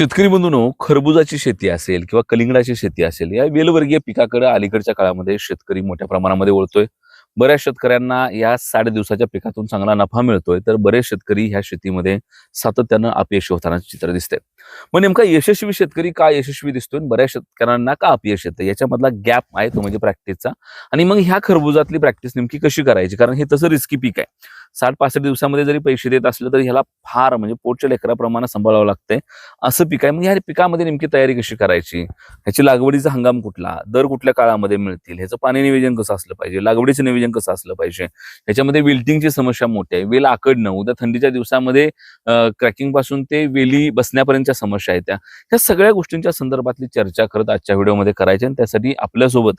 शेतकरी बंधूनो खरबुजाची शेती असेल किंवा कलिंगडाची शेती असेल या वेलवर्गीय पिकाकडे अलीकडच्या काळामध्ये शेतकरी मोठ्या प्रमाणामध्ये वळतोय. बऱ्याच शेतकऱ्यांना या साठ दिवसाच्या पिकातून चांगला नफा मिळतोय तर बरेच शेतकरी ह्या शेतीमध्ये सातत्यानं अपयशी होताना चित्र दिसते मग नेमका यशस्वी शेतकरी का यशस्वी दिसतोय आणि बऱ्याच शेतकऱ्यांना का अपयश येतं याच्यामधला गॅप आहे तो म्हणजे प्रॅक्टिसचा. आणि मग ह्या खरबुजातली प्रॅक्टिस नेमकी कशी करायची? कारण हे तसं रिस्की पीक आहे. साठ पासष्ट दिवसामध्ये जरी पैसे देत असलं तरी ह्याला फार म्हणजे पोटच्या लेकराप्रमाणे सांभाळावं लागतंय. असं पीक आहे. मग ह्या पिकामध्ये नेमकी तयारी कशी करायची? ह्याची लागवडीचा हंगाम कुठला? दर कुठल्या काळामध्ये मिळतील? ह्याचं पाणी नियोजन कसं असलं पाहिजे? लागवडीचं नियोजन कसं असलं पाहिजे? ह्याच्यामध्ये विल्टिंगची समस्या मोठी आहे. वेल आकडणं उद्या थंडीच्या दिवसामध्ये क्रॅकिंगपासून ते वेली बसण्यापर्यंतच्या समस्या आहेत त्या. ह्या सगळ्या गोष्टींच्या संदर्भातली चर्चा करत आजच्या व्हिडिओमध्ये करायची आणि त्यासाठी आपल्यासोबत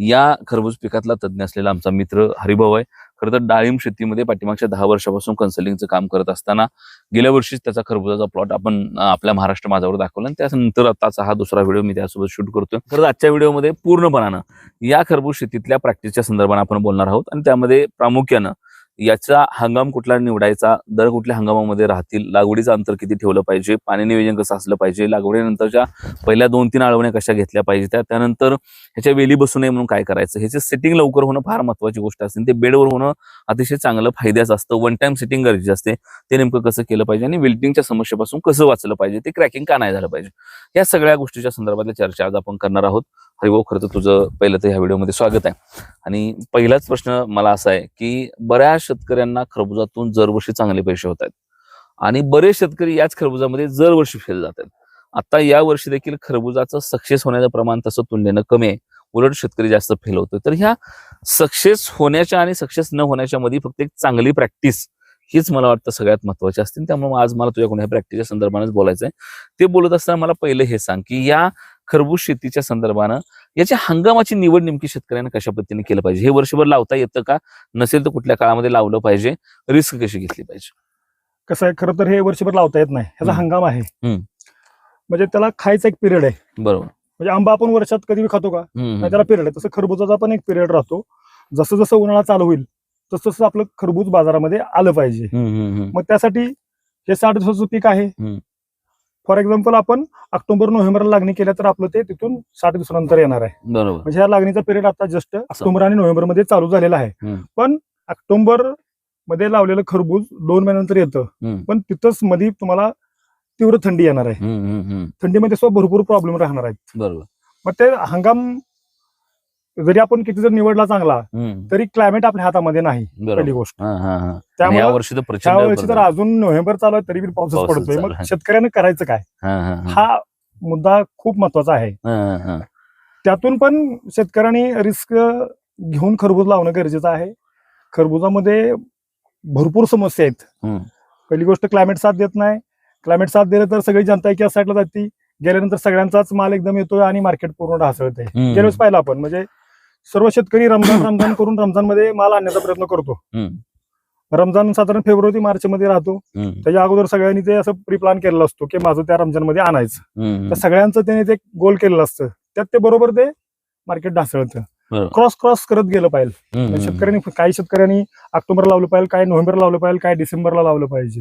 या खरबूज पिकातला तज्ज्ञ असलेला आमचा मित्र हरिभाऊ आहे. खरं तर डाळिंब शेतीमध्ये पाठीमागच्या दहा वर्षापासून कन्सल्टिंगचं काम करत असताना गेल्या वर्षीच त्याचा खरबुजाचा प्लॉट आपण आपल्या महाराष्ट्र माझावर दाखवला आणि त्यानंतर आताचा हा दुसरा व्हिडिओ मी त्यासोबत शूट करतोय. तर आजच्या व्हिडिओमध्ये पूर्णपणानं या खरबूज शेतीतल्या प्रॅक्टिसच्या संदर्भात आपण बोलणार आहोत आणि त्यामध्ये प्रामुख्यानं याचा हंगाम कुठला निवडायचा? दर कुठल्या हंगामामध्ये राहतील? लागवडीचं अंतर किती ठेवलं पाहिजे? पाणी नियोजन कसं असलं पाहिजे? लागवडीनंतरच्या पहिल्या दोन तीन आळवण्या कशा घेतल्या पाहिजे? त्या त्यानंतर ह्याच्या वेली बसू नये म्हणून काय करायचं? ह्याचे सेटिंग लवकर होणं फार महत्वाची गोष्ट असते ते बेडवर होणं अतिशय चांगलं फायद्याचं असतं. वन टाइम सेटिंग गरजेचं असते. ते नेमकं कसं केलं पाहिजे आणि विल्टिंगच्या समस्येपासून कसं वाचलं पाहिजे? ते क्रॅकिंग का नाही झालं पाहिजे? या सगळ्या गोष्टीच्या संदर्भातल्या चर्चा आज आपण करणार आहोत. हरिभाऊ हो, खरं तर तुझं पहिलं तर ह्या व्हिडिओमध्ये स्वागत आहे. आणि पहिलाच प्रश्न मला असा आहे की बऱ्याच शेतकऱ्यांना खरबुजातून दरवर्षी चांगले पैसे होत आहेत. आणि बरेच शेतकरी याच खरबुजामध्ये दरवर्षी फेल जात आहेत. आता या वर्षी देखील खरबुजाचं सक्सेस होण्याचं प्रमाण तसं तुलनेनं कमी आहे. उलट शेतकरी जास्त फेल होतोय. तर ह्या सक्सेस होण्याच्या आणि सक्सेस न होण्याच्या मध्ये फक्त एक चांगली प्रॅक्टिस हीच मला वाटतं सगळ्यात महत्वाची असते. त्यामुळे आज मला तुझ्याकडून ह्या प्रॅक्टिसच्या संदर्भानेच बोलायचं आहे ते बोलत असताना मला पहिलं हे सांग की या खरबूज शेतीच्या संदर्भानं याच्या हंगामाची निवड नेमकी शेतकऱ्यांना कशा पद्धतीने केलं पाहिजे? हे वर्षभर लावता येतं का? नसेल तर कुठल्या काळामध्ये लावलं पाहिजे? रिस्क कशी घेतली पाहिजे? कसं आहे खरं तर हे वर्षभर लावता येत नाही. ह्याचा. हंगाम आहे. म्हणजे त्याला खायचा एक पिरियड आहे. बरोबर. म्हणजे आंबा आपण वर्षात कधी खातो का? त्याला पिरियड आहे. तसं खरबुजाचा पण एक पिरियड राहतो. जसं जसं उन्हाळा चालू होईल तसं तसं आपलं खरबूज बाजारामध्ये आलं पाहिजे. मग त्यासाठी हे साठ दिवसाचं पीक आहे. फॉर एक्झाम्पल आपण ऑक्टोबर नोव्हेंबरला लागणी केल्या तर आपलं ते तिथून साठ दिवसानंतर येणार आहे. बरोबर. म्हणजे ह्या लागणीचा पिरियड आता जस्ट ऑक्टोबर आणि नोव्हेंबरमध्ये चालू झालेला आहे. पण ऑक्टोबरमध्ये लावलेलं खरबूज दोन महिन्यानंतर येतं. पण तिथंच मध्ये तुम्हाला तीव्र थंडी येणार आहे. थंडीमध्ये सुद्धा भरपूर प्रॉब्लेम राहणार आहेत. बरोबर. मग ते हंगाम जरी आपण किती जर निवडला चांगला. तरी क्लायमेट आपल्या हातामध्ये नाही पहिली गोष्ट हा, हा, हा. त्यामुळे वर्षी तर. अजून नोव्हेंबर चालू आहे तरी बी पाऊसच पाऊसच पडतोय मग आहे. शेतकऱ्यानं करायचं काय हा, मुद्दा खूप महत्त्वाचा आहे. त्यातून पण शेतकऱ्यांनी रिस्क घेऊन खरबूज लावणं गरजेचं आहे खरबुजामध्ये भरपूर समस्या आहेत. पहिली गोष्ट क्लायमेट साथ देत नाही क्लायमेट साथ दिलं तर सगळी जनता एका साईडला जाते गेल्यानंतर सगळ्यांचाच माल एकदम येतोय आणि मार्केट पूर्ण ढासळते हम्म. गेल्या वेळेस पाहिलं आपण म्हणजे सर्व शेतकरी रमजान रमजान करून रमजानमध्ये माल आणण्याचा प्रयत्न करतो. रमजान साधारण फेब्रुवारी मार्च मध्ये राहतो. त्याच्या अगोदर सगळ्यांनी ते असं प्री प्लॅन केलेलं असतो की माझं त्या रमजानमध्ये आणायचं. तर सगळ्यांचं त्याने ते गोल केलेलं असतं त्यात ते बरोबर ते मार्केट ढासळतं. क्रॉस क्रॉस करत गेलं पाहिजे. म्हणजे शेतकऱ्यांनी काही शेतकऱ्यांनी ऑक्टोबर लावलं पाहिजे काही नोव्हेंबर लावलं पाहिजे काही डिसेंबरला लावलं पाहिजे.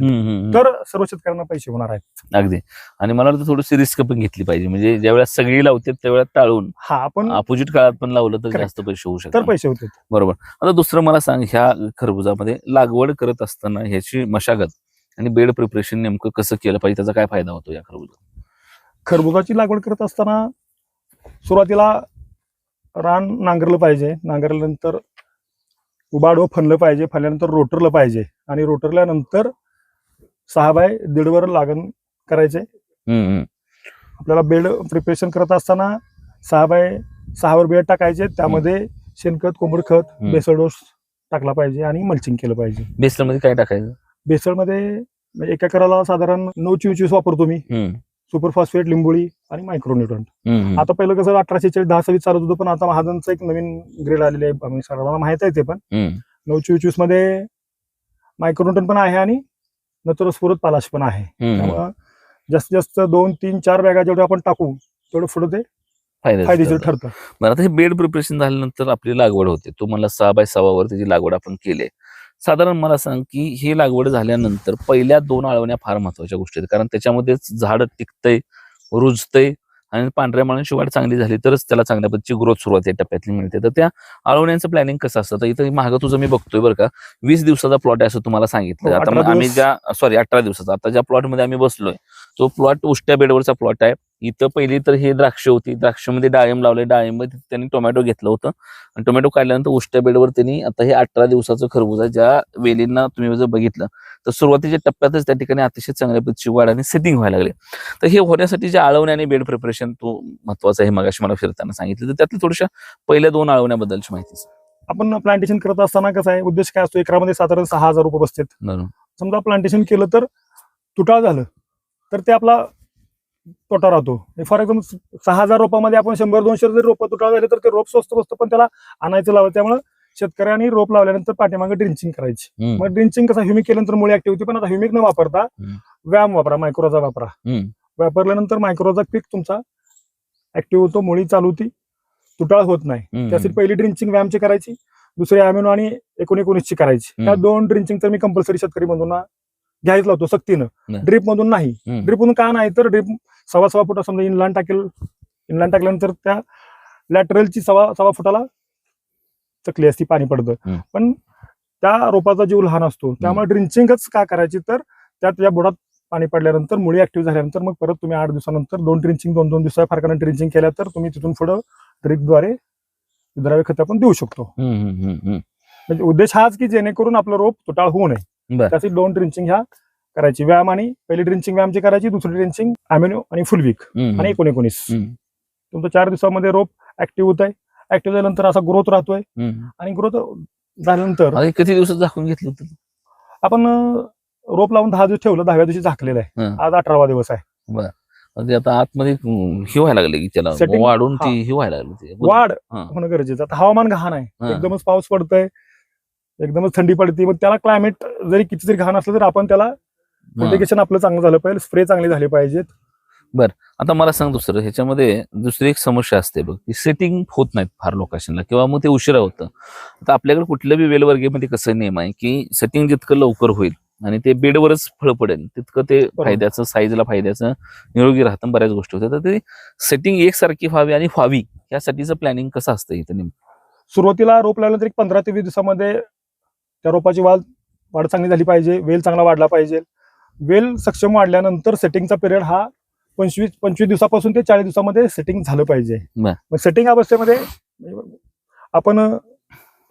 तर सर्व शेतकऱ्यांना पैसे होणार आहेत. अगदी. आणि मला वाटतं थोडीशी रिस्क पण घेतली पाहिजे. म्हणजे ज्यावेळेला सगळी लावते त्यावेळेला टाळून. हा आपण अपोजिट काळात पण लावलं तर. जास्त पैसे होऊ तर शकतात पैसे होते. बरोबर. आता दुसरं मला सांग ह्या खरबुजामध्ये लागवड करत असताना ह्याची मशागत आणि बेड प्रिपरेशन नेमकं कसं केलं पाहिजे? त्याचा काय फायदा होतो या खरबुजा खरबुजाची लागवड करत असताना सुरुवातीला रान नांगरलं पाहिजे. नांगरल्यानंतर उबाडवं फनलं पाहिजे. फनल्यानंतर रोटरलं पाहिजे. आणि रोटरल्यानंतर सहा बाय दीडवर लागण करायचे. आपल्याला बेड प्रिपरेशन करत असताना सहा बाय सहावर बेड टाकायचे. त्यामध्ये शेणखत कोंबड खत. बेसळ डोस टाकला पाहिजे आणि मल्चिंग केलं पाहिजे. बेसलमध्ये काय टाकायचं? बेसळमध्ये म्हणजे एका एकराला साधारण नऊ चोवीस वापरतो मी. हम्म, सुपर फॉस्फेट लिंबोळी आणि मायक्रोन्युट्रंट. आता पहिलं कसं अठराशे चाळीस दहा सव्वीस चालत होतं पण आता महाजनचं एक नवीन ग्रेड आलेले आहे. सर्वांना माहीत आहे ते पण. हम्म, नऊ चोवीसमध्ये मायक्रोन्युट्रन पण आहे आणि नंतर स्फुरत पालाश पण आहे. त्यामुळं जास्तीत जास्त दोन तीन चार बॅगा जेवढे आपण टाकू तेवढं पुढे ते फायदेशीर ठरतं. बरं आता हे बेड प्रिपरेशन झाल्यानंतर आपली लागवड होते. तू म्हणला सहा बाय सहावर त्याची लागवड आपण केली साधारण मला सांग की ही लागवड झाल्यानंतर पहिल्या दोन आळवण्या फार महत्त्वाच्या गोष्टी आहेत. कारण त्याच्यामध्येच झाड टिकतंय रुजतंय आणि पांढऱ्या माळांची वाढ चांगली झाली तरच त्याला चांगल्या पद्धतीची ग्रोथ सुरुवात या टप्प्यातली मिळते. तर त्या आळवण्यांचं प्लॅनिंग कसं असतं? तर इथं मागं तुझं मी बघतोय बरं का. वीस दिवसाचा प्लॉट आहे असं तुम्हाला सांगितलं हो, आता 18 मग आम्ही. ज्या सॉरी अठरा दिवसाचा. आता ज्या प्लॉटमध्ये आम्ही बसलोय तो प्लॉट उष्ट्या बेडवरचा प्लॉट आहे. इथं पहिली तर हे द्राक्ष होती. द्राक्षमध्ये डाळिंब लावले डाळिंब त्यांनी टोमॅटो घेतलं होतं. आणि टोमॅटो काढल्यानंतर उष्ट्या बेडवर त्यांनी आता हे अठरा दिवसाचं खरबूज आहे ज्या वेलींना तुम्ही जर बघितलं तर सुरुवातीच्या टप्प्यातच त्या ठिकाणी अतिशय चांगल्या पद्धतीची वाढ आणि सेटिंग व्हायला लागले. तर हे होण्यासाठी जे आळवणे आणि बेड प्रिपरेशन तो महत्वाचं आहे मगाशी मला फिरताना सांगितलं. तर त्यातल्या थोड्याशा पहिल्या दोन आळवण्याबद्दलची माहिती. आपण प्लांटेशन करत असताना कसं आहे उद्देश काय असतो? एकरामध्ये साधारण सहा हजार रुपये बसतात. समजा प्लांटेशन केलं तर तुटाळ झालं तर ते आपला तोटा राहतो. फॉर एक्झाम्पल सहा हजार रोपामध्ये आपण शंभर दोनशे जर रोपं तुटाळ झाले तर ते रोप स्वस्त बसतं पण त्याला आणायचं लावतं त्यामुळे शेतकऱ्यांनी रोप लावल्यानंतर पाठीमागे ड्रिंचिंग करायची. मग ड्रिंचिंग कसं ह्युमिक केल्यानंतर मुळे ऍक्टिव्ह होती पण आता ह्युमिक न वापरता. व्यायाम वापरा मायक्रोचा वापरा. वापरल्यानंतर मायक्रोचा पीक तुमचा ऍक्टिव्ह होतो मुळी चालू होती तुटाळ होत नाही. त्यासाठी पहिली ड्रिंचिंग व्यायामची करायची दुसरी अमिनो आणि एकोण एकोणीसची करायची. त्या दोन ड्रिंचिंग तर मी कंपल्सरी शेतकरी मधून घ्यायच लावतो सक्तीनं. ड्रीप मधून नाही. ड्रीप मधून का नाही तर ड्रीप सव्वा सव्वा फुटा समजा इनलान टाकेल इनलान टाकल्यानंतर त्या लॅटरलची सव्वा सव्वा फुटाला चकली असती पाणी पडतं. पण त्या रोपाचा जीव लहान असतो त्यामुळे ड्रिंचिंगच का करायची तर त्यात या बुडात पाणी पडल्यानंतर मुळी ऍक्टिव्ह झाल्यानंतर मग परत तुम्ही आठ दिवसानंतर दोन ड्रिंचिंग दोन दोन दिवसा फरकानं ड्रिंचिंग केल्या तर तुम्ही तिथून पुढं ड्रिपद्वारे विद्राव्य खत आपण देऊ शकतो. म्हणजे उद्देश हाच की जेणेकरून आपलं रोप तुटाळ होऊ नये. त्यासाठी दोन ड्रिंचिंग ह्या करायची व्यायाम आणि पहिली ड्रिंचिंग व्यायामची करायची दुसरी ड्रिंचिंग अमिनो आणि फुल वीक आणि एकोण एकोणीस हम्म, तुमचं चार दिवसामध्ये रोप ऍक्टिव्ह होत आहे ऍक्टिव्ह झाल्यानंतर असा ग्रोथ राहतोय. आणि ग्रोथ झाल्यानंतर किती दिवसात दाखवून घेतलं होतं आपण रोप लावून दहा दिवस ठेवलं दहाव्या दिवशी झाकलेलं आहे. आज अठरावा दिवस आहे आता आतमध्ये हे व्हायला लागले की त्याला वाढून. ती हे व्हायला लागली. वाढ. होणं गरजेचं आता हवामान घाण आहे. एकदमच पाऊस पडतोय एकदमच थंडी पडते मग त्याला क्लायमेट जरी किती जरी घाण असलं तर आपण त्याला. प्रोटेक्शन आपलं चांगलं झालं पाहिजे स्प्रे चांगले झाले पाहिजेत. आता मला सांग दुसरं ह्याच्यामध्ये दुसरी एक समस्या असते बघ की सेटिंग होत नाहीत फार लोकांना किंवा मग ते उशिरा होतं. आता आपल्याकडे कुठल्या बी वेलवर्गीमध्ये कसं नियम आहे की सेटिंग जितकं लवकर होईल आणि ते बेडवरच फळ पडेल तितकं ते फायद्याचं साईजला फायद्याचं निरोगी राहतं बऱ्याच गोष्टी होत्या तर ते सेटिंग एकसारखी व्हावी आणि व्हावी यासाठीचं प्लॅनिंग कसं असतं इथं नेमकं? सुरुवातीला रोप लावल्यानंतर एक पंधरा ते वीस दिवसामध्ये त्या रोपाची वाढ वाढ चांगली झाली पाहिजे वेल चांगला वाढला पाहिजे. वेल सक्षम वाढल्यानंतर सेटिंगचा पिरियड हा पंचवीस पंचवीस दिवसापासून ते चाळीस दिवसामध्ये सेटिंग झालं पाहिजे. बर. मग सेटिंग अवस्थेमध्ये आपण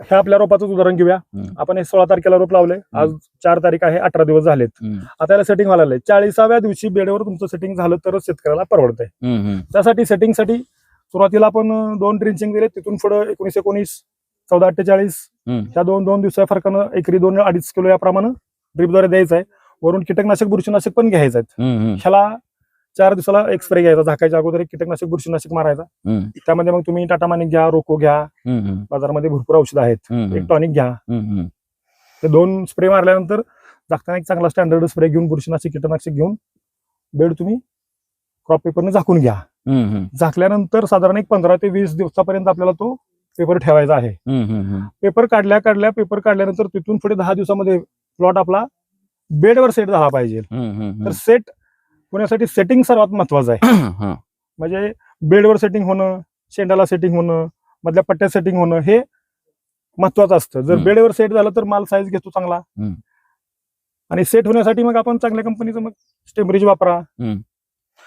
ह्या आपल्या रोपाचं उदाहरण घेऊया. हम्म. आपण हे सोळा तारखेला रोप लावले आज चार तारीख आहे अठरा दिवस झालेत. हम्म, आता याला सेटिंग व्हायला लागलंय. चाळीसाव्या दिवशी बेडवर तुमचं सेटिंग झालं तरच शेतकऱ्याला परवडतंय. हम्म, हम्म, त्यासाठी सेटिंगसाठी सुरुवातीला आपण अं, दोन ड्रिंचिंग दिले तिथून पुढे एकोणीस एकोणीस चौदा अठ्ठेचाळीस हम्म. ह्या दोन दोन दिवसा फरकानं एकरी दोन अडीच किलो याप्रमाणे ड्रिपद्वारे द्यायचं आहे. वरून कीटकनाशक बुरशीनाशक पण घ्यायचं आहे हम्म, हम्म, ह्याला चार दिवसाला एक स्प्रे घ्यायचा झाकायच्या अगोदर एक कीटकनाशक बुरशीनाशक मारायचा. त्यामध्ये मग तुम्ही टाटा मानिक घ्या रोको घ्या. बाजारामध्ये भरपूर औषधं आहेत. एक टॉनिक घ्या. ते दोन स्प्रे मारल्यानंतर झाकताना एक चांगला स्टँडर्ड स्प्रे घेऊन बुरशीनाशक कीटकनाशक घेऊन बेड तुम्ही क्रॉप पेपरने झाकून घ्या. झाकल्यानंतर साधारण एक पंधरा ते वीस दिवसापर्यंत आपल्याला तो पेपर ठेवायचा आहे. पेपर काढल्या काढल्या पेपर काढल्यानंतर तिथून पुढे दहा दिवसामध्ये प्लॉट आपला बेडवर सेट झाला पाहिजे तर सेट होण्यासाठी सेटिंग सर्वात महत्वाचं आहे. म्हणजे बेडवर सेटिंग होणं शेंडाला सेटिंग होणं मधल्या पट्ट्यात सेटिंग होणं हे महत्वाचं असतं जर. बेडवर सेट झालं तर माल साईज घेतो चांगला. आणि सेट होण्यासाठी मग आपण चांगल्या कंपनीचं मग स्टेमरेज वापरा.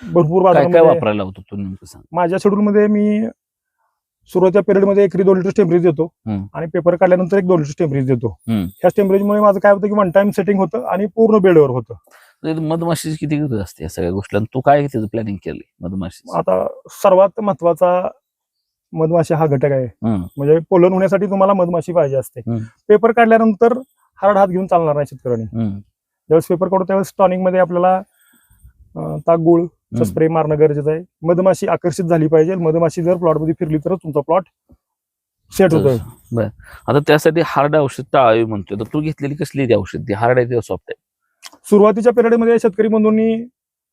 भरपूर वापरायला माझ्या शेड्यूलमध्ये मी सुरुवातीच्या पिरियडमध्ये एकरी दोन लिटर स्टेमरेज देतो. आणि पेपर काढल्यानंतर एक दोन लिटर स्टेमरेज देतो. ह्या स्टेमरेजमुळे माझं काय होतं की वन टाइम सेटिंग होतं आणि पूर्ण बेडवर होतं. तर मधमाशीची किती गरज असते या सगळ्या गोष्टीला? आणि तू काय त्याचं प्लॅनिंग केली मधमाशी आता सर्वात महत्त्वाचा मधमाशी हा घटक आहे. म्हणजे पोलन होण्यासाठी तुम्हाला मधमाशी पाहिजे असते. पेपर काढल्यानंतर हार्ड हात घेऊन चालणार नाही शेतकऱ्यांनी. ज्यावेळेस पेपर काढतो त्यावेळेस टॉनिकमध्ये आपल्याला अं, ताकगुळ स्प्रे मारणं गरजेचं आहे. मधमाशी आकर्षित झाली पाहिजे. मधमाशी जर प्लॉटमध्ये फिरली तरच तुमचा प्लॉट सेट होतोय. बर. आता त्यासाठी हार्ड औषध टाळावी म्हणतोय. तर तू घेतलेली कसली ती औषध? ती हार्ड आहे सॉफ्ट आहे? सुरुवातीच्या पिरियडमध्ये शेतकरी बंधूंनी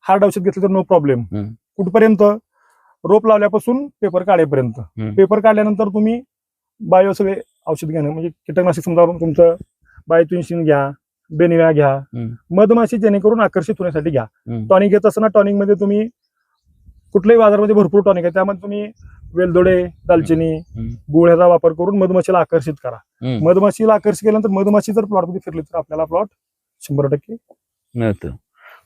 हार्ड औषध घेतलं तर नो प्रॉब्लेम. कुठपर्यंत? रोप लावल्यापासून पेपर काढेपर्यंत. पेपर काढल्यानंतर तुम्ही बायो सगळे औषध घेणं म्हणजे कीटकनाशक समजा तुमचं बायतुन्शिन घ्या. बेनिव्या घ्या हम्म. मधमाशी जेणेकरून आकर्षित होण्यासाठी घ्या हम्म. टॉनिक घेत असताना टॉनिकमध्ये तुम्ही कुठल्याही बाजारामध्ये भरपूर टॉनिक आहे त्यामध्ये तुम्ही वेलदोडे दालचिनी हम्म. गुळ ह्याचा वापर करून मधमाशीला आकर्षित करा हम्म. मधमाशीला आकर्षित केल्यानंतर मधमाशी जर प्लॉटमध्ये फिरली तर आपल्याला प्लॉट शंभर टक्के मिळतं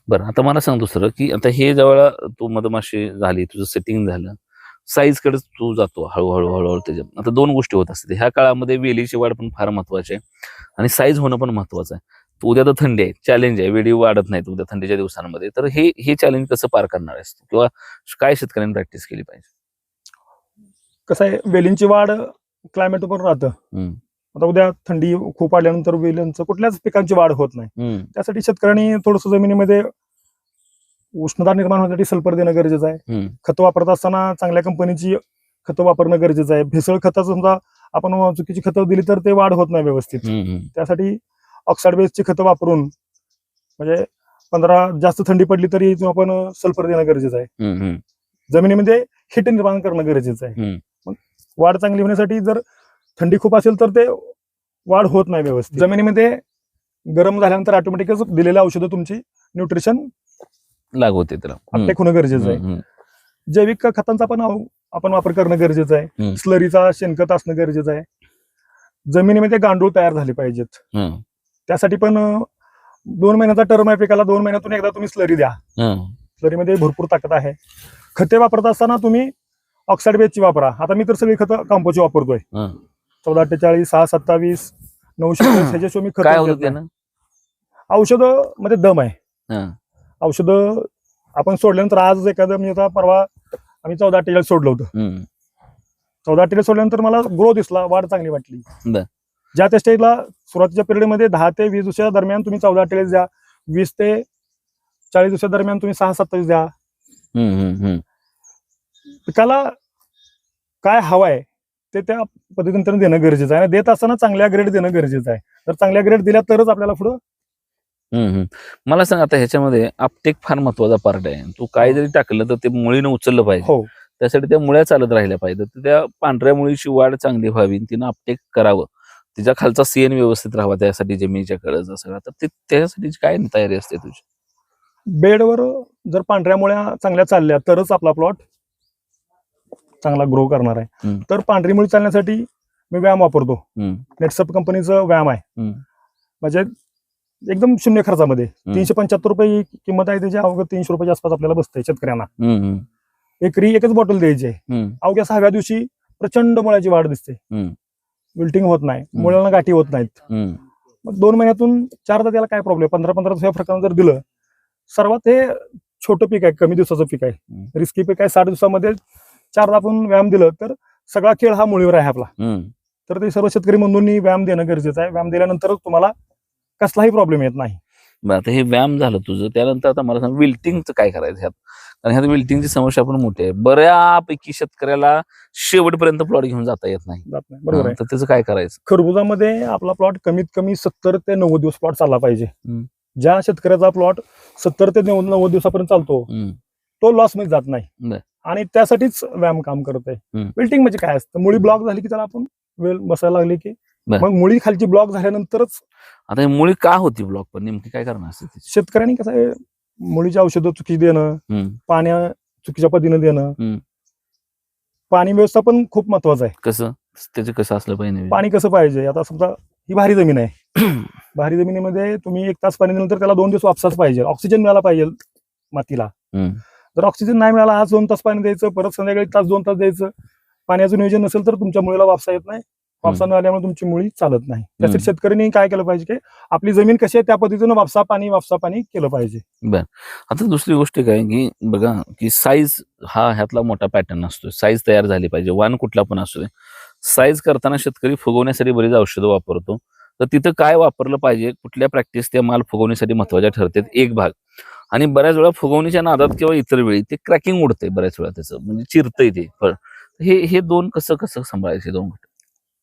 बरं आता मला सांग दुसरं की आता हे जवळ तू मधमाशी झाली तुझं सेटिंग झालं साईजकडे तू जातो हळूहळू हळूहळू त्याच्या आता दोन गोष्टी होत असते ह्या काळामध्ये वेलीची वाढ पण फार महत्वाची आहे आणि साईज होणं पण महत्वाचं आहे उद्या तर थंडी आहे चॅलेंज आहे वेळी वाढत नाहीत उद्या थंडीच्या दिवसांमध्ये तर हे हे चॅलेंज कसं पार करणार आहेस? किंवा काय शेतकऱ्यांनी प्रॅक्टिस केली पाहिजे कसं आहे वेलींची वाढ क्लायमेट पण राहतं. आता उद्या थंडी खूप वाढल्यानंतर वेलींचं कुठल्याच पिकांची वाढ होत नाही. त्यासाठी शेतकऱ्यांनी थोडस जमिनीमध्ये उष्णता निर्माण होण्यासाठी सल्फर देणं गरजेचं आहे. खतं वापरत असताना चांगल्या कंपनीची खतं वापरणं गरजेचं आहे भेसळ खताचं समजा आपण चुकीची खतं दिली तर ते वाढ होत नाही व्यवस्थित. त्यासाठी ऑक्साईड बेसची खतं वापरून म्हणजे पंधरा जास्त थंडी पडली तरी आपण सल्फर देणं गरजेचं आहे. जमिनीमध्ये हिट निर्माण करणं गरजेचं आहे वाढ चांगली होण्यासाठी जर थंडी खूप असेल तर ते वाढ होत नाही व्यवस्थित जमिनीमध्ये गरम झाल्यानंतर ऑटोमॅटिकच दिलेल्या औषधं तुमची न्यूट्रिशन हम्म. अपटेक होणं गरजेचं आहे. जैविक खतांचा पण आपण वापर करणं गरजेचं आहे. स्लरीचा शेणखत असणं गरजेचं आहे जमिनीमध्ये गांडूळ तयार झाले पाहिजेत. त्यासाठी पण दोन महिन्याचा टर्म आहे पिकाला दोन महिन्यातून एकदा तुम्ही स्लरी द्या हम्म. स्लरीमध्ये भरपूर ताकद आहे खते वापरत असताना तुम्ही ऑक्साईड बेसची वापरा आता मी तर सगळी खतं कंपोची वापरतोय. चौदा अठ्ठेचाळीस सहा सत्तावीस नऊशे ह्याच्याशिवाय मी खत औषधमध्ये दम आहे हं. औषध आपण सोडल्यानंतर आज एखादं म्हणजे आता परवा आम्ही चौदा अठ्ठेचाळीस सोडलं होतं. चौदा अठ्ठेचाळीस सोडल्यानंतर मला ग्रो दिसला वाढ चांगली वाटली. ज्या त्या स्टेजला सुरुवातीच्या पिरियडमध्ये दहा ते वीस दिवसाच्या दरम्यान तुम्ही चौदा अठ्ठेचाळीस द्या वीस ते चाळीस दिवसाच्या दरम्यान तुम्ही सहा सत्तावीस द्या. पिकाला काय हवंय ते त्या पद्धतीने देणं गरजेचं आहे. आणि देत असताना चांगल्या ग्रेड देणं गरजेचं आहे. तर चांगल्या ग्रेड दिल्या तरच आपल्याला पुढं. मला सांग आता ह्याच्यामध्ये आपटेक फार महत्त्वाचा पार्ट आहे. तू काय जरी टाकलं तर ते मुळीनं उचललं पाहिजे. हो. त्यासाठी त्या मुळ्या चालत राहिल्या पाहिजे तर त्या पांढऱ्या मुळीची वाढ चांगली व्हावी तिनं आपटेक करावं. तिच्या खालचा सीएन व्यवस्थित राहावा त्यासाठी जमिनीच्या कळचा सगळा तर ते त्यासाठी काय तयारी असते तुझी? बेडवर जर पांढऱ्या मुळ्या चांगल्या चालल्या तरच आपला प्लॉट चांगला ग्रो करणार आहे. तर पांढरी मुळी चालण्यासाठी मी व्यायाम वापरतो. नेटसप कंपनीचं व्यायाम आहे. म्हणजे एकदम शून्य खर्चामध्ये. तीनशे पंच्याहत्तर रुपये किंमत आहे त्याची अवघं तीनशे रुपयाच्या आसपास आपल्याला बसते शेतकऱ्यांना. हम्म, एकरी एकच बॉटल द्यायची आहे. अवघ्या सहाव्या दिवशी प्रचंड मुळ्याची वाढ दिसते. विल्टिंग होत नाही मुळ्यांना गाठी होत नाहीत. मग दोन महिन्यातून चारदा त्याला काय प्रॉब्लेम पंधरा पंधरा दिवसा प्रकारे जर दिलं सर्वात हे छोटं पीक आहे कमी दिवसाचं पीक आहे. रिस्की पीक आहे साठ दिवसामध्ये चारदा आपण व्यायाम दिलं तर सगळा खेळ हा मुळीवर आहे आपला. तर ते सर्व शेतकरी बंधूंनी व्यायाम देणं गरजेचं आहे. व्यायाम दिल्यानंतरच तुम्हाला कसलाही प्रॉब्लेम येत नाही. आता हे व्यायाम झालं तुझं त्यानंतर आता मला सांग विल्टिंगचं काय करायचं ह्यात? कारण ह्यात विल्टिंगची समस्या पण मोठी आहे. बऱ्यापैकी शेतकऱ्याला शेवटपर्यंत प्लॉट घेऊन जाता येत नाही. बरोबर तर त्याचं काय करायचं? खरबुजामध्ये आपला प्लॉट कमीत कमी सत्तर ते नव्वद दिवस प्लॉट चालला पाहिजे. ज्या शेतकऱ्याचा प्लॉट सत्तर ते नव्वद नव्वद दिवसापर्यंत चालतो तो लॉसमध्ये जात नाही. आणि त्यासाठीच व्यायाम काम करत आहे. बिल्डिंग म्हणजे काय असतं? मुळी ब्लॉक झाली की त्याला आपण वेल बसायला लागली की. मग मुळी खालची ब्लॉक झाल्यानंतरच आता मुळी का होती ब्लॉक पण नेमकी काय करणार? शेतकऱ्यांनी कसं आहे मुळीची औषधं चुकी देणं पाण्या चुकीच्या पद्धतीनं देणं. पाणी व्यवस्थापन खूप महत्वाचं आहे. कसं? त्याचं कसं असलं पाहिजे? पाणी कसं पाहिजे? आता समजा ही भारी जमीन आहे. भारी जमिनीमध्ये तुम्ही एक तास पाणी दिलं तर त्याला दोन दिवस वापसाच पाहिजे. ऑक्सिजन मिळाला पाहिजे मातीला. जर ऑक्सिजन नाही मिळाला आज दोन तास पाणी द्यायचं परत संध्याकाळी तास दोन तास द्यायचं पाण्याचं नियोजन नसेल तर तुमच्या मुळीला वापसा येत नाही. वापसा न आल्यामुळे तुमची मुळी चालत नाही. त्यासाठी शेतकऱ्यांनी काय केलं पाहिजे की आपली जमीन कशी आहे त्या पद्धतीनं वापसा पाणी वापसा पाणी केलं पाहिजे. आता दुसरी गोष्ट काय की बघा की साईज हा ह्यातला मोठा पॅटर्न असतो साईज तयार झाली पाहिजे. वाण कुठला पण असू दे. साईज करताना शेतकरी फुगवण्यासाठी बरीच औषधं वापरतो. तर तिथं काय वापरलं पाहिजे? कुठल्या प्रॅक्टिस त्या माल फुगवण्यासाठी महत्त्वाच्या ठरतात? एक भाग. आणि बऱ्याच वेळा फुगवणीच्या नादात किंवा इतर वेळी ते क्रॅकिंग उडतंय बऱ्याच वेळा त्याचं. म्हणजे चिरतंय ते फळ. हे हे दोन कसं कसं सांभाळायचे दोन घटक?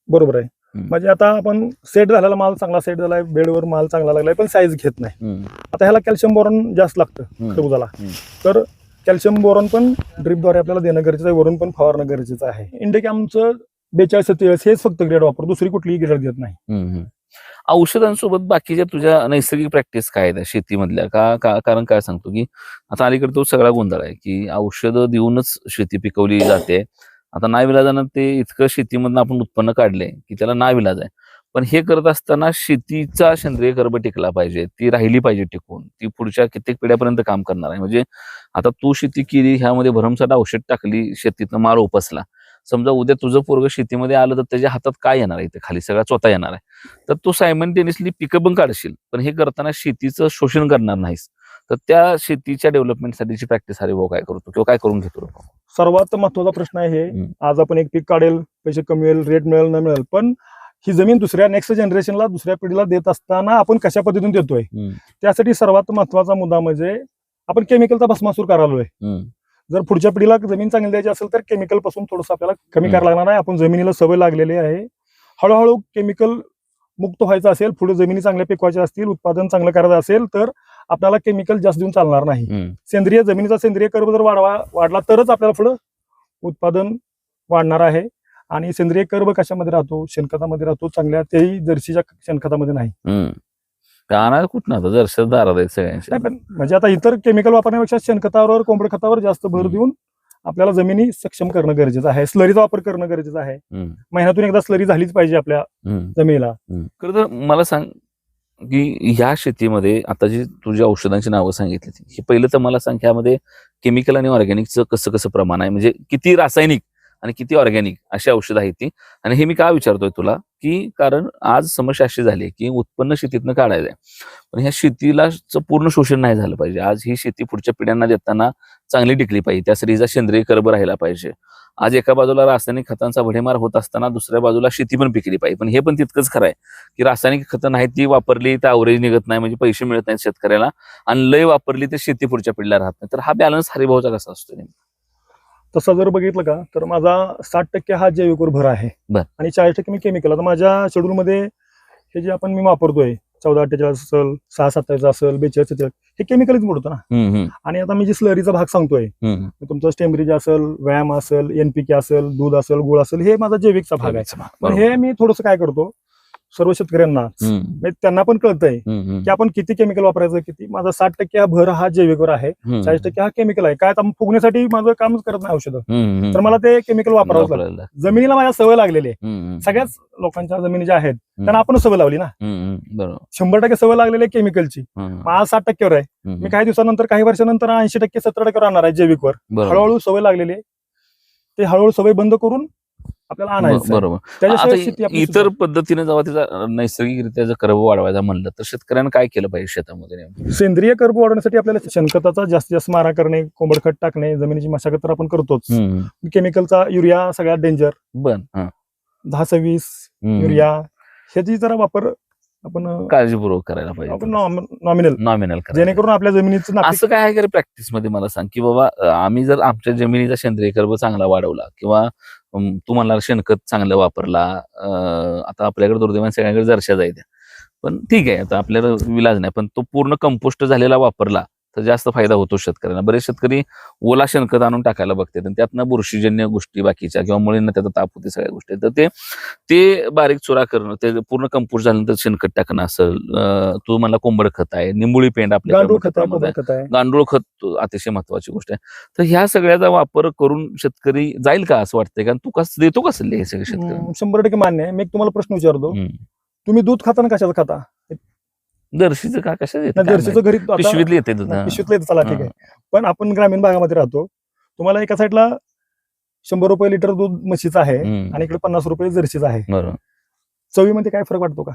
बरोबर आहे. म्हणजे आता आपण सेट झालेला माल चांगला सेट झालाय बेडवर माल चांगला लागलाय पण साईज घेत नाही. आता ह्याला कॅल्शियम बोरॉन जास्त लागतं हम्म. तर कॅल्शियम बोरॉन पण ड्रिपद्वारे आपल्याला देणं गरजेचं आहे वरून पण फवारणं गरजेचं आहे. इंडिक आमचं बेचाळीस सत्तेचाळीस हेच फक्त ग्रेड वापर दुसरी कुठलीही ग्रेड देत नाही. औषधांसोबत बाकीच्या तुझ्या नैसर्गिक प्रॅक्टिस काय आहेत शेतीमधल्या? का का- कारण काय सांगतो की आता अलीकडे तो सगळा गोंधळ आहे की औषधं देऊनच शेती पिकवली जाते. आता नाविलाजानं ते इतकं शेतीमधनं आपण उत्पन्न काढले की त्याला नाविलाज आहे पण हे करत असताना शेतीचा सेंद्रिय कर्ब टिकला पाहिजे ती राहिली पाहिजे टिकून. ती पुढच्या कित्येक पिढ्यापर्यंत काम करणार आहे. म्हणजे आता तू शेती केली ह्यामध्ये भरमसाठ औषध टाकली शेतीतनं मार उपसला. समजा उद्या तुझं पोरग शेतीमध्ये आलं तर त्याच्या हातात काय येणार आहे ते खाली? सगळा स्वतः येणार आहे. तर तू सायमन टेनिसली पिकं पण काढशील पण हे करताना शेतीचं शोषण करणार नाहीस. तर त्या शेतीच्या डेव्हलपमेंटसाठीची प्रॅक्टिस हरी भाऊ काय करतो किंवा काय करून घेतो भाऊ? सर्वात महत्त्वाचा प्रश्न आहे हे. हम्म. आज आपण एक पीक काढेल पैसे कमी होईल रेट मिळेल न मिळेल. पण ही जमीन दुसऱ्या नेक्स्ट जनरेशनला दुसऱ्या पिढीला देत असताना आपण कशा पद्धतीने देतोय? हम्म, त्यासाठी सर्वात महत्त्वाचा मुद्दा म्हणजे आपण केमिकलचा भस्मासूर करालोय हम्म, जर पुढच्या पिढीला जमीन चांगली द्यायची असेल तर केमिकलपासून थोडंसं आपल्याला कमी करायला लागणार आहे. आपण जमिनीला सवय लागलेली आहे. हळूहळू केमिकल मुक्त व्हायचं असेल पुढे जमिनी चांगल्या पिकवायच्या असतील उत्पादन चांगलं करायचं असेल तर आपल्याला केमिकल जास्त देऊन चालणार नाही. सेंद्रिय जमिनीचा सेंद्रिय कर्ब जर वाढवा वाढला तरच आपल्याला पुढं उत्पादन वाढणार आहे. आणि सेंद्रिय कर्ब कशामध्ये राहतो? शेणखतामध्ये राहतो. चांगल्या तेही जर्सीच्या शेणखतामध्ये नाही. कुठं आता दारात नाही पण म्हणजे आता इतर केमिकल वापरण्यापेक्षा शेणखतावर कोंबड खतावर जास्त भर. देऊन आपल्याला जमिनी सक्षम करणं गरजेचं आहे. स्लरीचा वापर करणं गरजेचं आहे. महिन्यातून एकदा स्लरी झालीच पाहिजे आपल्या. जमिनीला. खरं तर मला सांग की ह्या शेतीमध्ये आता जी तुझ्या औषधांची नावं सांगितली हे पहिलं तर मला सांग ह्यामध्ये केमिकल आणि ऑर्गॅनिकचं कसं कसं प्रमाण आहे? म्हणजे किती रासायनिक आणि किती ऑर्गॅनिक अशी औषधं आहेत ती? आणि हे मी का विचारतोय तुला? की कारण आज समस्या अशी झाली आहे की उत्पन्न शेतीतनं काढायचं आहे. पण ह्या शेतीला पूर्ण शोषण नाही झालं पाहिजे. आज ही शेती पुढच्या पिढ्यांना देताना चांगली टिकली पाहिजे. त्यासाठी हिचा सेंद्रिय कर्ब राहिला पाहिजे. आज एका बाजूला रासायनिक खतांचा भडीमार होत असताना दुसऱ्या बाजूला शेती पण पिकली पाहिजे. पण हे पण तितकंच खरं आहे की रासायनिक खतं नाहीत ती वापरली तर अवरेज निघत नाही म्हणजे पैसे मिळत नाहीत शेतकऱ्याला. आणि लय वापरली तर शेती पुढच्या पिढीला राहत नाही. तर हा बॅलन्स हरिभाऊचा कसा असतो नेमका? तसं जर बघितलं का तर माझा साठ टक्के हा जैविकवर भर आहे. आणि चाळीस टक्के मी केमिकल आता माझ्या शेड्यूल मध्ये हे जे आपण मी वापरतोय चौदा अठ्ठेचाळीस असेल सहा सत्तावीस असेल बेचाळीस सत्तेचाळीस हे केमिकलच मोडतो ना हम्म, आणि आता मी जे स्लरीचा भाग सांगतोय हम्म. तुमचं स्टेमब्रिज असेल व्यायाम असेल एनपीके असेल दूध असेल गुळ असेल हे माझा जैविकचा भाग आहे पण बरोबर. हे मी थोडस काय करतो सर्व शेतकऱ्यांना. म्हणजे त्यांना पण कळतंय की आपण किती केमिकल वापरायचं किती माझा साठ टक्के हा भर हा जैविकवर आहे. चाळीस टक्के हा केमिकल आहे. काय फुगण्यासाठी माझं कामच करत नाही औषधं. तर मला ते केमिकल वापरावं वापरायला. जमिनीला माझ्या सवय लागलेली आहे. सगळ्याच लोकांच्या जमिनी ज्या आहेत त्यांना आपण सवय लावली ना. शंभर टक्के सवय लागलेली आहे केमिकलची आज साठ टक्केवर आहे. मी काही दिवसानंतर काही वर्षानंतर ऐंशी टक्के सत्तर टक्केवर आणणार आहे जैविकवर. हळूहळू सवय लागलेली आहे. ते हळूहळू सवय बंद करून आपल्याला आणायचं. बरोबर आता इतर पद्धतीने जेव्हा तिचा नैसर्गिकरित्या जर कर्ब वाढवायचा म्हणलं तर शेतकऱ्यांना काय केलं पाहिजे शेतामध्ये. सेंद्रिय कर्ब वाढवण्यासाठी आपल्याला शेणखताचा जास्तीत जास्त मारा करणे कोंबड खत टाकणे जमिनीची मशागत तर आपण करतोच केमिकलचा युरिया सगळ्यात डेंजर हा. दहा सव्वीस. युरिया ह्याची जरा वापर आपण काळजीपूर्वक करायला पाहिजे आपण नॉमिनल नॉमिनल जेणेकरून आपल्या जमिनीचं असं काय आहे का प्रॅक्टिसमध्ये मला सांग की बाबा आम्ही जर आमच्या जमिनीचा सेंद्रिय कर्ब चांगला वाढवला किंवा तुम्हाला तू शेणखत चांगलं वापरला आता आपल्याकडे दुर्दैवाने सगळ्यांकडे जरशा जायच्या पण ठीक आहे आता आपल्याला विलाज नाही पण तो पूर्ण कंपोस्ट झालेला वापरला तर जास्त फायदा होतो शेतकऱ्यांना. बरेच शेतकरी ओला शेणखत आणून टाकायला बघतात आणि त्यातनं बुरशीजन्य गोष्टी बाकीच्या किंवा मुलींना त्याचा ताप होते सगळ्या गोष्टी. तर ते ते बारीक चुरा करणं ते पूर्ण कंपोस्ट झाल्यानंतर शेणखत टाकणं असेल तू म्हणला कोंबड खत आहे निंबुळी पेंड आपल्याकडे गांडूळ खत अतिशय महत्वाची गोष्ट आहे. तर ह्या सगळ्याचा वापर करून शेतकरी जाईल का असं वाटतंय? कारण तू कसं देतो कसं हे सगळे शेतकरी शंभर टक्के मान्य आहे. मी तुम्हाला प्रश्न विचारतो. तुम्ही दूध खाता ना कशाचं खाता? जर्शीचं का कशा जर्सीचं घरी आता- पिशवीतली येते दूध, हा. पिशवीतलं येतं, चला ठीक आहे. पण आपण ग्रामीण भागामध्ये राहतो. तुम्हाला एका साईडला शंभर रुपये लिटर दूध म्हशीचं आहे हम्म, आणि इकडे पन्नास रुपये जर्सीचं आहे. बरोबर. चवीमध्ये काय फरक वाटतो का?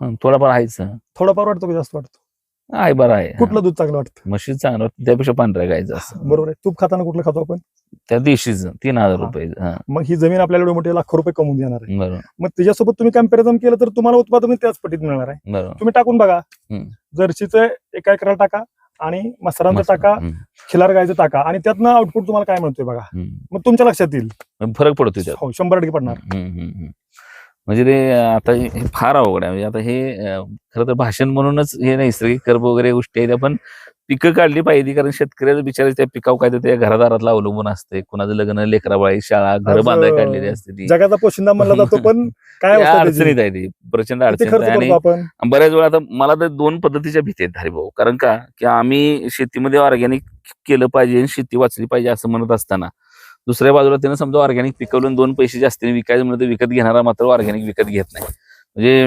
हं, थोडाफार आहेच. थोडाफार वाटतो का जास्त वाटतो? आहे बरं आहे. कुठलं दूध चांगलं वाटतं? म्हशीच चांगलं वाटतं, त्यापेक्षा पांढऱ्या गायचं असं बरोबर आहे. तूप खाताना कुठलं खातो आपण? त्या देशीच तीन हजार. रुपये हा. मग ही जमीन आपल्याला एवढे मोठे लाखो रुपये कमवून देणार आहे. बरोबर. मग त्याच्यासोबत तुम्ही कंपॅरिझन केलं तर तुम्हाला उत्पादन त्याच पटीत मिळणार आहे. बरोबर. तुम्ही टाकून बघा. हम्म. जर्सीचं एका एकरा टाका आणि मसरांचं मस्त. टाका खिलार गायचं टाका आणि त्यातनं आउटपुट तुम्हाला काय मिळतोय बघा. मग तुमच्या लक्षात येईल. फरक पडतो त्यात हो शंभर टक्के पडणार. हम्म, हम्म, हम्म. म्हणजे ते आता हे फार अवघड आहे. म्हणजे आता हे खरं तर भाषण म्हणूनच हे नैसर्गिक कर्ब वगैरे गोष्टी आहेत. आपण पिकं काढली पाहिजे कारण शेतकऱ्याचं बिचारे त्या पिकाव काय ते त्या घरादारातला अवलंबून असते कुणाचं लग्न लेकराबाळी शाळा घर बांधाय काढलेली असते ती. जगाचा पोशिंदा म्हणला जातो पण काय? अडचणीत आहे ती. प्रचंड अडचणीत आहे. आणि बऱ्याच वेळा आता मला तर दोन पद्धतीच्या भीती आहेत हरिभाऊ. कारण का? की आम्ही शेतीमध्ये ऑर्गॅनिक केलं पाहिजे आणि शेती वाचली पाहिजे असं म्हणत असताना. दुसऱ्या बाजूला त्यानं समजा ऑर्गॅनिक पिकवलं दोन पैसे जास्तीने विकायचं म्हणलं तर विकत घेणारा मात्र ऑर्गॅनिक विकत घेत नाही. म्हणजे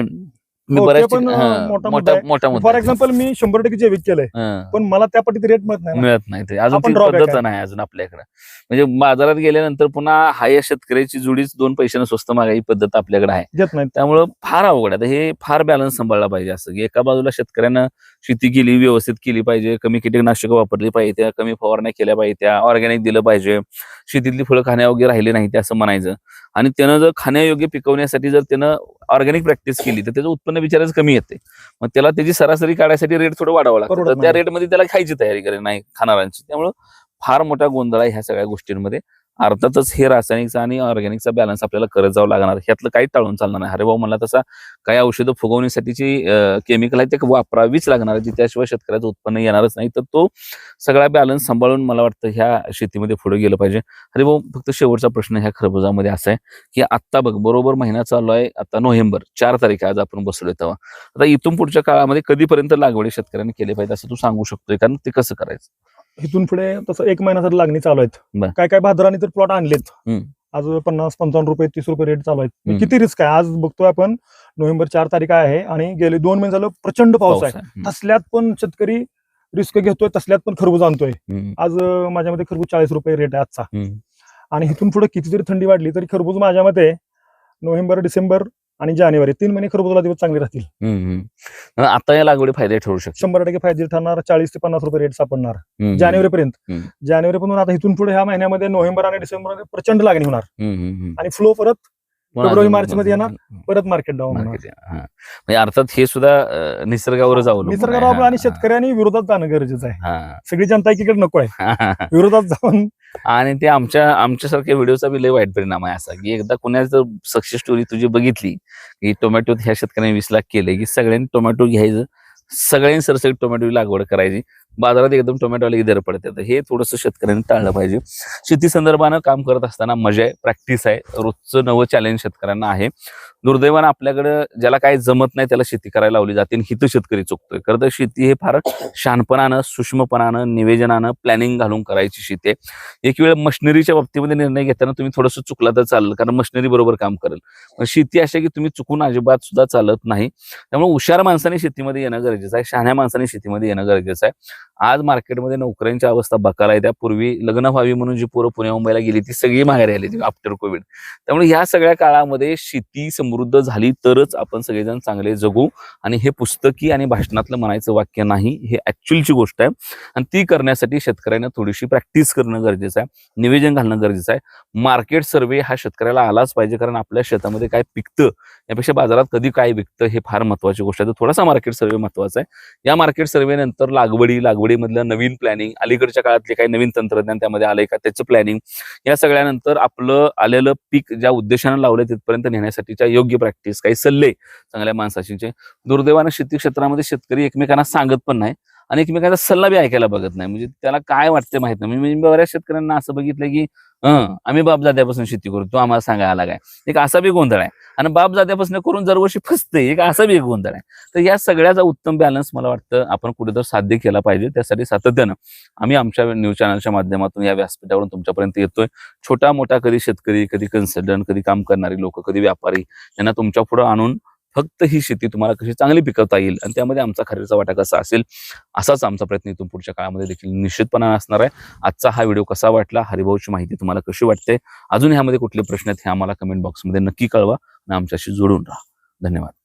मी बऱ्याच ठिका- हा, मोठा मोठा मुद्दा फॉर. एक्झाम्पल मी शंभर टक्के जैविक केलंय हा. पण मला त्या पटीत रेट मिळत नाही ना. मिळत नाही ते. अजून आपण ती drawback पद्धत आहे. नाही अजून आपल्याकडे. म्हणजे बाजारात गेल्यानंतर पुन्हा हाय शेतकऱ्याची जुडीच दोन पैशानं स्वस्त मागा ही पद्धत आपल्याकडे आहे. त्यामुळं फार अवघड आहे. आता हे फार बॅलन्स सांभाळला पाहिजे असं. की एका बाजूला शेतकऱ्यानं शेती केली व्यवस्थित केली पाहिजे कमी कीटकनाशकं वापरली पाहिजे त्या कमी फवारण्या केल्या पाहिजे त्या ऑर्गॅनिक दिलं पाहिजे. शेतीतली फळं खाण्यायोग्य राहिली नाही ते असं म्हणायचं. आणि त्यानं जर खाण्यायोग्य पिकवण्यासाठी जर त्यानं ऑर्गॅनिक प्रॅक्टिस केली तर त्याचं उत्पन्न बिचारायचं कमी येते. मग त्याला त्याची सरासरी काढायसाठी रेट थोडं वाढावं लागतं. तर त्या. रेटमध्ये त्याला खायची तयारी करे नाही खाणाऱ्यांची. त्यामुळं फार मोठा गोंधळ आहे ह्या सगळ्या गोष्टींमध्ये. अर्थातच हे रासायनिकचा आणि ऑर्गॅनिकचा बॅलन्स आपल्याला करत जावं लागणार. ह्यातलं काही टाळून चालणार नाही. अरे भाऊ मला तसा काही औषधं फुगवण्यासाठीची केमिकल आहे ते वापरावीच लागणार आहे त्याशिवाय शेतकऱ्याचं उत्पन्न येणारच नाही. तर तो सगळा बॅलन्स सांभाळून मला वाटतं ह्या शेतीमध्ये पुढे गेलं पाहिजे. अरे भाऊ फक्त शेवटचा प्रश्न ह्या खरबुजामध्ये असा आहे की आत्ता बघ बरोबर महिना चालू आहे. आता नोव्हेंबर चार तारीख आज आपण बसलोय तेव्हा. आता इथून पुढच्या काळामध्ये कधीपर्यंत लागवडी शेतकऱ्यांनी केली पाहिजे असं तू सांगू शकतोय? कारण ते कसं करायचं? इथून पुढे तसं एक महिन्यासाठी लागणी चालू आहेत बर. काय काय भादराने तर प्लॉट आणलेत हम्म. आज पन्नास पंचावन्न रुपये तीस रुपये रेट चालू आहेत. किती रिस्क आहे आज बघतोय आपण नोव्हेंबर चार तारीख आहे आणि गेले दोन महिने झालं प्रचंड पाऊस आहे. हम्म. तसल्यात पण शेतकरी रिस्क घेतोय तसल्यात पण खरबूज आणतोय हम्म. आज अं, माझ्यामध्ये खरबूज चाळीस रुपये रेट आहे आजचा हम्म. आणि इथून पुढे किती जरी थंडी वाढली तरी खरबूज माझ्या मते नोव्हेंबर डिसेंबर आणि जानेवारी तीन महिने खरबूजला दिवस चांगले राहतील हम्म. आता या लागवडी फायदे ठरू शकते शंभर टक्के फायदे ठरणार चाळीस ते पन्नास रुपये रेट सापडणार हम्म. जानेवारी पर्यंत हम्म. जानेवारी पासून आता इथून पुढे ह्या महिन्यामध्ये नोव्हेंबर आणि डिसेंबरमध्ये प्रचंड लागणी होणार हम्म. हम्म. हम्म. आणि फ्लो परत फेब्रुवारी, अजून- मार्चमध्ये येणार. परत मार्केट डाऊन. म्हणजे अर्थात हे सुद्धा निसर्गावरच अवलंबून आहे. निसर्गराव आणि शेतकऱ्यांनी विरोधात जाणं गरजेचं आहे. सगळी जनता एकीकडे नको आहे. विरोधात जाऊन आणि ते आमच्या आमच्यासारख्या व्हिडिओचा बी लय वाईट परिणाम आहे असा की एकदा कुणाचं सक्सेस स्टोरी तुझी बघितली की टोमॅटो ह्या शेतकऱ्यांनी वीस लाख केले की सगळ्यांनी टोमॅटो घ्यायचं सगळ्यांनी सरसकट टोमॅटो लागवड करायची बाजारात एकदम टोमॅटोला दर पडते. तर हे थोडंसं शेतकऱ्यांनी टाळलं पाहिजे. शेती संदर्भानं काम करत असताना मजा आहे प्रॅक्टिस आहे. रोजचं नवं चॅलेंज शेतकऱ्यांना आहे. दुर्दैवानं आपल्याकडं ज्याला काय जमत नाही त्याला शेती करायला लावली जाते आणि हिथं शेतकरी चुकतोय. खरं तर शेती हे फार शहाणपणानं सूक्ष्मपणानं निवेदनानं प्लॅनिंग घालून करायची शेती आहे. एक वेळ मशिनरीच्या बाबतीमध्ये निर्णय घेताना तुम्ही थोडंसं चुकला तर चालेल कारण मशिनरी बरोबर काम करेल. पण शेती अशी की तुम्ही चुकून अजिबात सुद्धा चालत नाही. त्यामुळे हुशार माणसाने शेतीमध्ये येणं गरजेचं आहे शहाण्या माणसाने शेतीमध्ये येणं गरजेचं आहे. आज मार्केटमध्ये नोकऱ्यांची अवस्था बघायला आहे. त्यापूर्वी लग्न व्हावी म्हणून जी पोरं पुण्या मुंबईला गेली ती सगळी माहेर आली आफ्टर कोविड त्यामुळे ह्या सगळ्या काळामध्ये शेती समृद्ध झाली तरच आपण सगळेजण चांगले जगू. आणि हे पुस्तकी आणि भाषणातलं म्हणायचं वाक्य नाही हे ऍक्च्युअलची गोष्ट आहे. आणि ती करण्यासाठी शेतकऱ्यांना थोडीशी प्रॅक्टिस करणं गरजेचं आहे. निवेदन घालणं गरजेचं आहे. मार्केट सर्वे हा शेतकऱ्याला आलाच पाहिजे कारण आपल्या शेतामध्ये काय पिकतं यापेक्षा बाजारात कधी काय विकतं हे फार महत्वाची गोष्ट आहे. तर थोडासा मार्केट सर्वे महत्त्वाचा आहे. या मार्केट सर्वे नंतर लागवडी लागवडीमधलं नवीन प्लॅनिंग अलीकडच्या काळातले काही नवीन तंत्रज्ञान त्यामध्ये आलंय का त्याचं प्लॅनिंग या सगळ्यानंतर आपलं आलेलं पीक ज्या उद्देशानं लावलंय तिथपर्यंत नेण्यासाठीच्या योग्य प्रॅक्टिस काही सल्ले चांगल्या माणसाचे दुर्दैवानं शेती क्षेत्रामध्ये शेतकरी एकमेकांना सांगत पण नाही आणि एकमेकांचा सल्ला बी ऐकायला बघत नाही. म्हणजे त्याला काय वाटते माहीत नाही. म्हणजे बऱ्याच शेतकऱ्यांना असं बघितलं की आम्ही बापजाद्यापासून शेती करू तो आम्हाला सांगायला लागाय एक असा बी गोंधळ आहे. आणि बापजाद्यापासून करून दरवर्षी फसते एक असा बी एक गोंधळ आहे. तर या सगळ्याचा उत्तम बॅलन्स मला वाटतं आपण कुठेतरी साध्य केला पाहिजे त्यासाठी सातत्यानं आम्ही आमच्या न्यूज चॅनलच्या माध्यमातून या व्यासपीठावरून तुमच्यापर्यंत येतोय. छोटा मोठा कधी शेतकरी कधी कन्सल्टंट कधी काम करणारी लोक कधी व्यापारी यांना तुमच्यापुढे आणून फक्त ही शेती तुम्हाला कशी चांगली पिकवता येईल आणि त्यामध्ये आमचा खरेदीचा वाटा कसा असेल असाच आमचा प्रयत्न इथून पुढच्या काळामध्ये देखील निश्चितपणा असणार आहे. आजचा हा व्हिडिओ कसा वाटला हरिभाऊची माहिती तुम्हाला कशी वाटते अजून ह्यामध्ये कुठले प्रश्न आहेत हे आम्हाला कमेंट बॉक्समध्ये नक्की कळवा आणि आमच्याशी जोडून राहा. धन्यवाद.